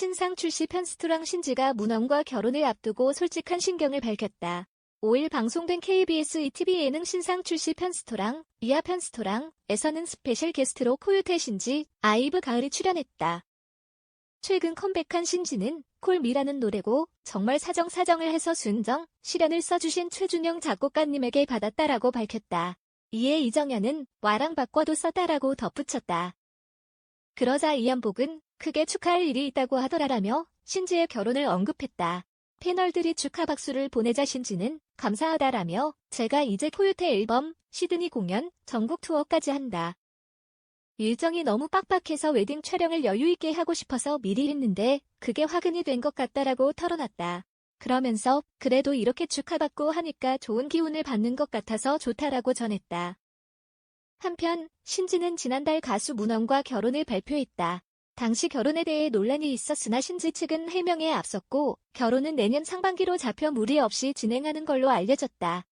신상 출시 편스토랑 신지가 문원과 결혼을 앞두고 솔직한 신경을 밝혔다. 5일 방송된 KBS ETV 예능 신상 출시 편스토랑, 이하 편스토랑에서는 스페셜 게스트로 코요태 신지, 아이브 가을이 출연했다. 최근 컴백한 신지는 콜미라는 노래고 정말 사정사정을 해서 순정, 실현을 써주신 최준영 작곡가님에게 받았다라고 밝혔다. 이에 이정현은 와랑 바꿔도 썼다라고 덧붙였다. 그러자 이연복은 크게 축하할 일이 있다고 하더라라며 신지의 결혼을 언급했다. 패널들이 축하 박수를 보내자 신지는 감사하다라며 제가 이제 코요태 앨범, 시드니 공연, 전국 투어까지 한다. 일정이 너무 빡빡해서 웨딩 촬영을 여유있게 하고 싶어서 미리 했는데 그게 화근이 된 것 같다라고 털어놨다. 그러면서 그래도 이렇게 축하받고 하니까 좋은 기운을 받는 것 같아서 좋다라고 전했다. 한편 신지는 지난달 가수 문원과 결혼을 발표했다. 당시 결혼에 대해 논란이 있었으나 신지 측은 해명에 앞섰고 결혼은 내년 상반기로 잡혀 무리 없이 진행하는 걸로 알려졌다.